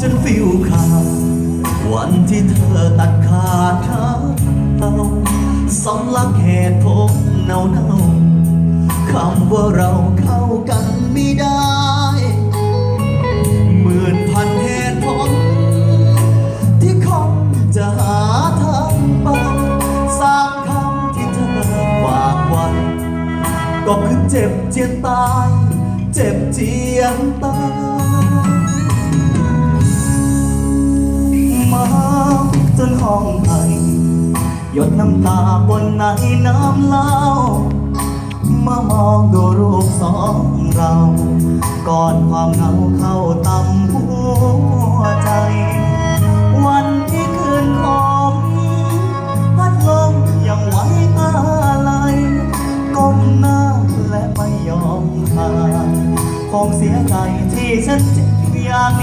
จนฟิวขาดวันที่เธอตัดขาดเขาเอาสำลักเหตุผลเนาเนาๆคำว่าเราเข้ากันไม่ได้หมื่นพันเหตุผล ที่คงจะหาทางไปสามคำที่เธอฝากไว้ก็คือเจ็บเจียนตาย เจ็บเจียนตาย ท้องไทยหยดน้ำตาบนไหนน้ำเล่ามามองดูรูปสองเราก่อนความเงาเข้าตำหัวใจ วันที่คืนคมพัดลมยังไหวตาไหลก้มหน้าและไม่ยอมตาคงเสียใจที่ฉันเจ็บย่ง